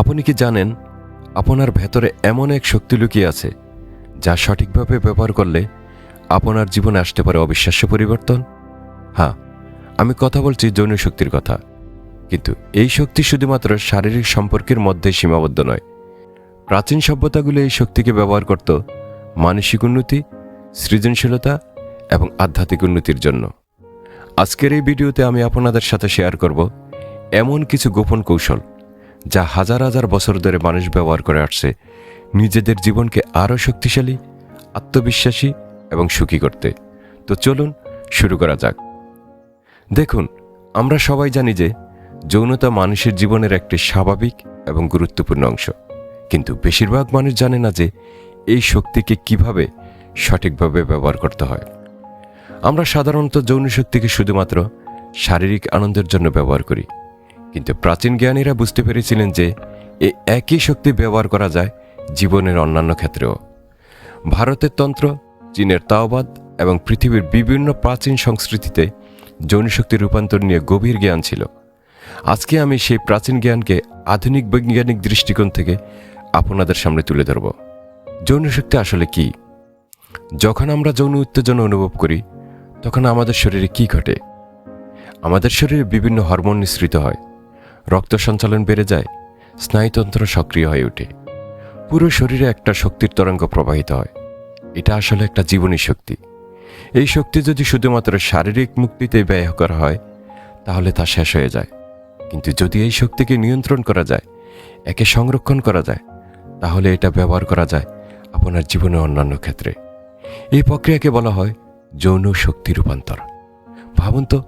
আপনি কি জানেন, আপনার ভেতরে এমন এক শক্তি লুকিয়ে আছে, যা সঠিকভাবে ব্যবহার করলে আপনার জীবনে আসতে পারে অবিশ্বাস্য পরিবর্তন? হ্যাঁ আমি কথা বলছি যৌন শক্তির কথা, কিন্তু এই শক্তি শুধুমাত্র শারীরিক সম্পর্কের মধ্যে সীমাবদ্ধ নয়। প্রাচীন সভ্যতাগুলো এই শক্তিকে ব্যবহার করত মানসিক উন্নতি, সৃজনশীলতা এবং আধ্যাত্মিক উন্নতির জন্য। আজকের এই ভিডিওতে আমি আপনাদের সাথে শেয়ার করব এমন কিছু গোপন কৌশল যা হাজার হাজার বছর ধরে মানুষ ব্যবহার করে আসছে, নিজেদের জীবনকে আরও শক্তিশালী, আত্মবিশ্বাসী এবং সুখী করতে। তো চলুন শুরু করা যাক। দেখুন, আমরা সবাই জানি যে যৌনতা মানুষের জীবনের একটি স্বাভাবিক এবং গুরুত্বপূর্ণ অংশ। কিন্তু বেশিরভাগ মানুষ জানে না যে এই শক্তিকে কীভাবে সঠিকভাবে ব্যবহার করতে হয়। আমরা সাধারণত যৌন শক্তিকে শুধুমাত্র শারীরিক আনন্দের জন্য ব্যবহার করি। কিন্তু প্রাচীন জ্ঞানীরা বুঝতে পেরেছিলেন যে এই একই শক্তি ব্যবহার করা যায় জীবনের অন্যান্য ক্ষেত্রেও। ভারতের তন্ত্র, চীনের তাওবাদ এবং পৃথিবীর বিভিন্ন প্রাচীন সংস্কৃতিতে যৌনশক্তির রূপান্তর নিয়ে গভীর জ্ঞান ছিল। আজকে আমি সেই প্রাচীন জ্ঞানকে আধুনিক বৈজ্ঞানিক দৃষ্টিকোণ থেকে আপনাদের সামনে তুলে ধরব। যৌনশক্তি আসলে কি? যখন আমরা যৌন উত্তেজনা অনুভব করি, তখন আমাদের শরীরে কি ঘটে? আমাদের শরীরে বিভিন্ন হরমোন নিঃসৃত হয়। রক্ত সঞ্চালন বেড়ে যায়, স্নায়ুতন্ত্র সক্রিয় হয়ে ওঠে। পুরো শরীরে একটা শক্তির তরঙ্গ প্রবাহিত হয়। এটা আসলে একটা জীবনী শক্তি। এই শক্তি যদি শুধুমাত্র শারীরিক মুক্তিতে ব্যয় করা হয়, তাহলে তা শেষ হয়ে যায়। কিন্তু যদি এই শক্তিকে নিয়ন্ত্রণ করা যায়, একে সংরক্ষণ করা যায়, তাহলে এটা ব্যবহার করা যায় আপনার জীবনে অন্যান্য ক্ষেত্রে। এই প্রক্রিয়াকে বলা হয় যৌন শক্তি রূপান্তর। ভাবুন তো,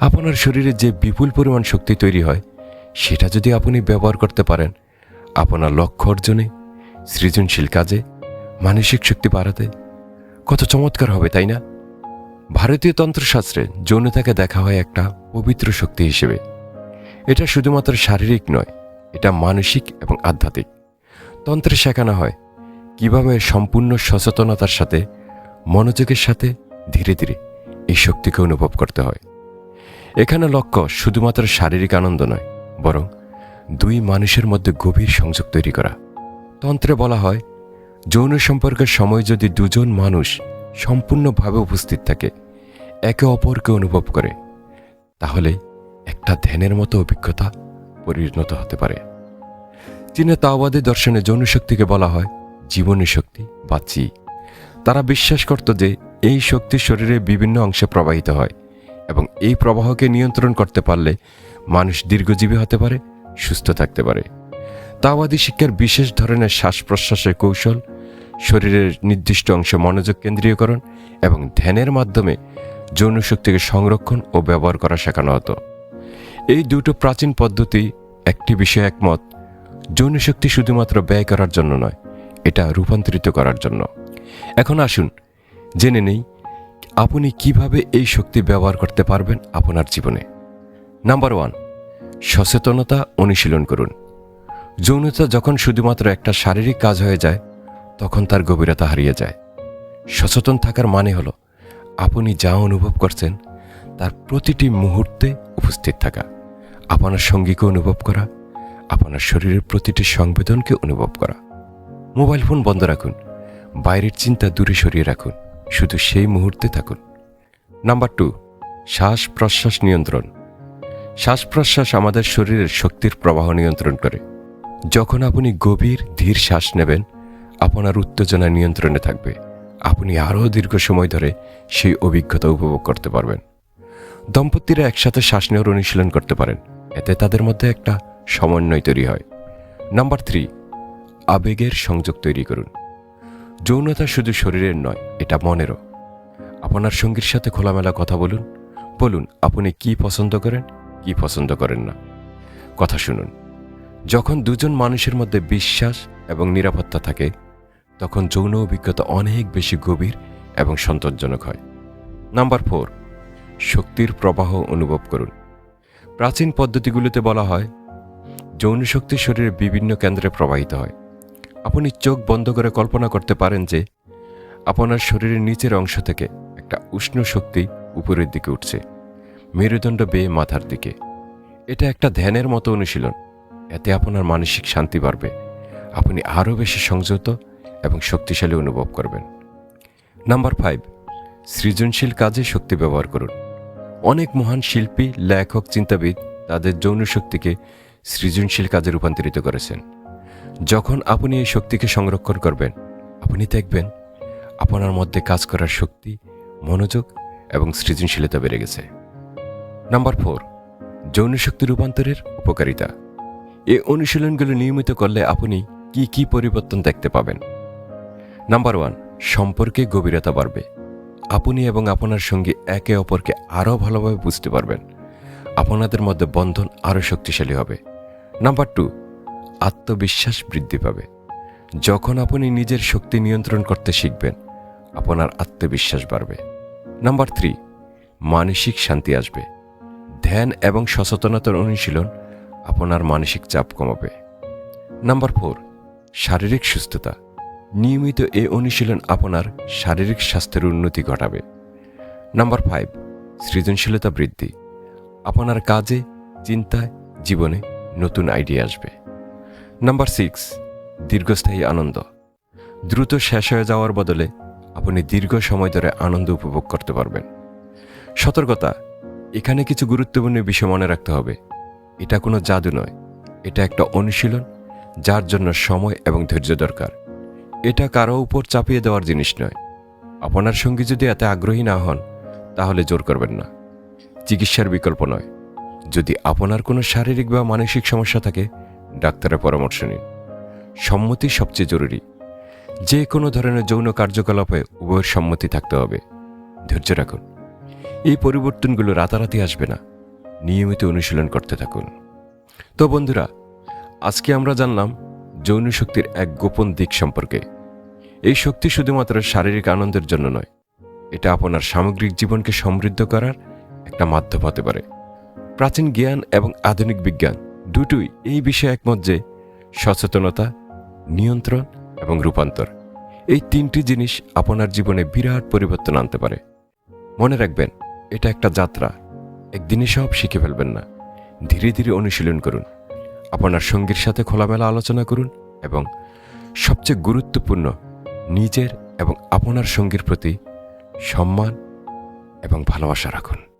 আপনার শরীরে যে বিপুল পরিমাণ শক্তি তৈরি হয় সেটা যদি আপনি ব্যবহার করতে পারেন, আপনার লক্ষ্য অর্জনে, সৃজনশীল কাজে, মানসিক শক্তি বাড়াতে, কত চমৎকার হবে, তাই না? ভারতীয় তন্ত্রশাস্ত্রে যৌনতাকে দেখা হয় একটা পবিত্র শক্তি হিসেবে। এটা শুধুমাত্র শারীরিক নয়, এটা মানসিক এবং আধ্যাত্মিক। তন্ত্রে শেখানো হয় কীভাবে সম্পূর্ণ সচেতনতার সাথে, মনোযোগের সাথে ধীরে ধীরে এই শক্তিকে অনুভব করতে হয়। এখানে লক্ষ্য শুধুমাত্র শারীরিক আনন্দ নয় বরং দুই মানুষের মধ্যে গভীর সংযোগ তৈরি করা। তন্ত্রে বলা হয়, যৌন সম্পর্কের সময় যদি দুজন মানুষ সম্পূর্ণভাবে উপস্থিত থাকে, একে অপরকে অনুভব করে, তাহলে একটা ধ্যানের মতো অভিজ্ঞতা পরিণত হতে পারে। চীনে তাওবাদী দর্শনে যৌন শক্তিকে বলা হয়, জীবনী শক্তি বা চি। তারা বিশ্বাস করত যে এই শক্তি শরীরের বিভিন্ন অংশে প্রবাহিত হয় এবং এই প্রবাহকে নিয়ন্ত্রণ করতে পারলে মানুষ দীর্ঘজীবী হতে পারে, সুস্থ থাকতে পারে। তাওয়াদি শিক্ষার বিশেষ ধরনের শ্বাস প্রশ্বাসের কৌশল, শরীরের নির্দিষ্ট অংশে মনোযোগ কেন্দ্রীয়করণ এবং ধ্যানের মাধ্যমে যৌন শক্তিকে সংরক্ষণ ও ব্যবহার করা শেখানো হতো। এই দুটো প্রাচীন পদ্ধতি একটি বিষয়ে একমত, যৌন শক্তি শুধুমাত্র ব্যয় করার জন্য নয়, এটা রূপান্তরিত করার জন্য। এখন আসুন, জেনে নেই, আপনি কীভাবে এই শক্তি ব্যবহার করতে পারবেন আপনার জীবনে? নাম্বার ওয়ান সচেতনতা অনুশীলন করুন। যৌনতা যখন শুধুমাত্র একটা শারীরিক কাজ হয়ে যায়, তখন তার গভীরতা হারিয়ে যায়। সচেতন থাকার মানে হলো, আপনি যা অনুভব করছেন, তার প্রতিটি মুহূর্তে উপস্থিত থাকা। আপনার সঙ্গীকে অনুভব করা, আপনার শরীরের প্রতিটি সংবেদনকে অনুভব করা। মোবাইল ফোন বন্ধ রাখুন, বাইরের চিন্তা দূরে সরিয়ে রাখুন, শুধু সেই মুহূর্তে থাকুন। নাম্বার টু শ্বাস প্রশ্বাস নিয়ন্ত্রণ। শ্বাস প্রশ্বাস আমাদের শরীরের শক্তির প্রবাহ নিয়ন্ত্রণ করে। যখন আপনি গভীর, ধীর শ্বাস নেবেন, আপনার উত্তেজনা নিয়ন্ত্রণে থাকবে। আপনি আরও দীর্ঘ সময় ধরে সেই অভিজ্ঞতা উপভোগ করতে পারবেন। দম্পতিরা একসাথে শ্বাস নেওয়ার অনুশীলন করতে পারেন। এতে তাদের মধ্যে একটা সমন্বয় তৈরি হয়। নাম্বার থ্রি, আবেগের সংযোগ তৈরি করুন। যৌনতা শুধু শরীরের নয়, এটা মনেরও। আপনার সঙ্গীর সাথে খোলামেলা কথা বলুন। বলুন, আপনি কি পছন্দ করেন? কি পছন্দ করেন না। কথা শুনুন, যখন দুজন মানুষের মধ্যে বিশ্বাস এবং নিরাপত্তা থাকে, তখন যৌন অভিজ্ঞতা অনেক বেশি গভীর এবং সন্তোষজনক হয়। নাম্বার ফোর, শক্তির প্রবাহ অনুভব করুন। প্রাচীন পদ্ধতিগুলোতে বলা হয়, যৌন শক্তি শরীরের বিভিন্ন কেন্দ্রে প্রবাহিত হয়। আপনি চোখ বন্ধ করে কল্পনা করতে পারেন যে, আপনার শরীরের নিচের অংশ থেকে একটা উষ্ণ শক্তি উপরের দিকে উঠছে। মেরুদণ্ড বেয়ে মাথার দিকে। এটা একটা ধ্যানের মতো অনুশীলন। এতে আপনার মানসিক শান্তি বাড়বে। আপনি আরও বেশি সংযত এবং শক্তিশালী অনুভব করবেন। নাম্বার ফাইভ, সৃজনশীল কাজে শক্তি ব্যবহার করুন। অনেক মহান শিল্পী, লেখক, চিন্তাবিদ তাদের যৌন শক্তিকে সৃজনশীল কাজে রূপান্তরিত করেছেন। যখন আপনি এই শক্তিকে সংরক্ষণ করবেন, আপনি দেখবেন আপনার মধ্যে কাজ করার শক্তি, মনোযোগ এবং সৃজনশীলতা বেড়ে গেছে। নাম্বার ফোর, যৌন শক্তি রূপান্তরের উপকারিতা। এই অনুশীলনগুলো নিয়মিত করলে আপনি কি কি পরিবর্তন দেখতে পাবেন? নাম্বার ওয়ান, সম্পর্কে গভীরতা বাড়বে। আপনি এবং আপনার সঙ্গী একে অপরকে আরও ভালোভাবে বুঝতে পারবেন। আপনাদের মধ্যে বন্ধন আরও শক্তিশালী হবে। নাম্বার টু, আত্মবিশ্বাস বৃদ্ধি পাবে। যখন আপনি নিজের শক্তি নিয়ন্ত্রণ করতে শিখবেন, আপনার আত্মবিশ্বাস বাড়বে। নাম্বার থ্রি, মানসিক শান্তি আসবে। ধ্যান এবং সচেতনতার অনুশীলন আপনার মানসিক চাপ কমাবে। নাম্বার ফোর, শারীরিক সুস্থতা। নিয়মিত এ অনুশীলন আপনার শারীরিক স্বাস্থ্যের উন্নতি ঘটাবে। নাম্বার ফাইভ, সৃজনশীলতা বৃদ্ধি। আপনার কাজে, চিন্তায়, জীবনে নতুন আইডিয়া আসবে। নাম্বার সিক্স, দীর্ঘস্থায়ী আনন্দ। দ্রুত শেষ হয়ে যাওয়ার বদলে আপনি দীর্ঘ সময় ধরে আনন্দ উপভোগ করতে পারবেন। সতর্কতা এখানে কিছু গুরুত্বপূর্ণ বিষয় মনে রাখতে হবে। এটা কোনো জাদু নয়। এটা একটা অনুশীলন, যার জন্য সময় এবং ধৈর্য দরকার। এটা কারও উপর চাপিয়ে দেওয়ার জিনিস নয়। আপনার সঙ্গী যদি এতে আগ্রহী না হন, তাহলে জোর করবেন না। চিকিৎসার বিকল্প নয়। যদি আপনার কোনো শারীরিক বা মানসিক সমস্যা থাকে, ডাক্তারের পরামর্শ নিন। সম্মতি সবচেয়ে জরুরি। যে কোনো ধরনের যৌন কার্যকলাপে উভয়ের সম্মতি থাকতে হবে। ধৈর্য রাখুন। এই পরিবর্তনগুলো রাতারাতি আসবে না। নিয়মিত অনুশীলন করতে থাকুন। তো বন্ধুরা, আজকে আমরা জানলাম যৌন শক্তির এক গোপন দিক সম্পর্কে। এই শক্তি শুধুমাত্র শারীরিক আনন্দের জন্য নয়, এটা আপনার সামগ্রিক জীবনকে সমৃদ্ধ করার একটা মাধ্যম হতে পারে। প্রাচীন জ্ঞান এবং আধুনিক বিজ্ঞান দুটোই এই বিষয়ে একমত যে সচেতনতা, নিয়ন্ত্রণ এবং রূপান্তর এই তিনটি জিনিস আপনার জীবনে বিরাট পরিবর্তন আনতে পারে। মনে রাখবেন এটা একটা যাত্রা। একদিনে সব শিখে ফেলবেন না। ধীরে ধীরে অনুশীলন করুন। আপনার সঙ্গীর সাথে খোলামেলা আলোচনা করুন এবং সবচেয়ে গুরুত্বপূর্ণ, নিজের এবং আপনার সঙ্গীর প্রতি সম্মান এবং ভালোবাসা রাখুন।